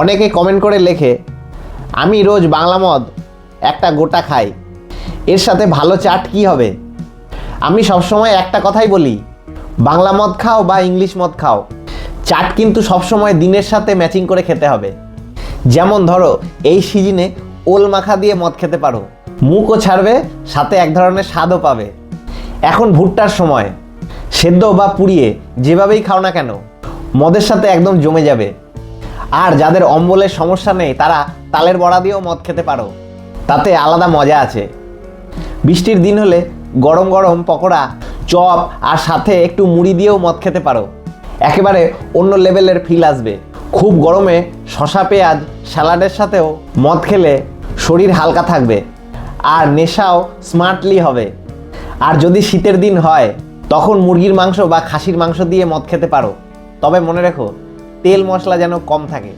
অনেকে কমেন্ট করে লেখে, আমি রোজ বাংলা মদ, একটা গোটা খাই, এর সাথে ভালো চাট কি হবে? আমি সবসময় একটা কথাই বলি, বাংলা মদ খাও বা ইংলিশ মদ খাও, চাট কিন্তু সবসময় দিনের সাথে ম্যাচিং করে খেতে হবে। যেমন ধরো, এই সিজনে ওল মাখা দিয়ে মদ খেতে পারো, মুখও ছাড়বে, সাথে এক ধরনের স্বাদও পাবে। এখন ভুট্টার সময়, সেদ্ধ বা পুড়িয়ে যেভাবেই খাও না কেন, মদের সাথে একদম জমে যাবে। আর যাদের অম্বলের সমস্যা নেই, তারা তালের বড়া দিয়েও মদ খেতে পারো। তাতে আলাদা মজা আছে। বৃষ্টির দিন হলে গরম গরম পকোড়া, চপ আর সাথে একটু মুড়ি দিয়েও মদ খেতে পারো। একেবারে অন্য লেভেলের ফিল আসবে। খুব গরমে শশা পেঁয়াজ, স্যালাডের সাথেও মদ খেলে শরীর হালকা থাকবে। আর নেশাও স্মার্টলি হবে। আর যদি শীতের দিন হয়, তখন মুরগির মাংস বা খাসির মাংস দিয়ে মদ খেতে পারো। তবে মনে রেখো তেল মশলা যেন কম থাকে।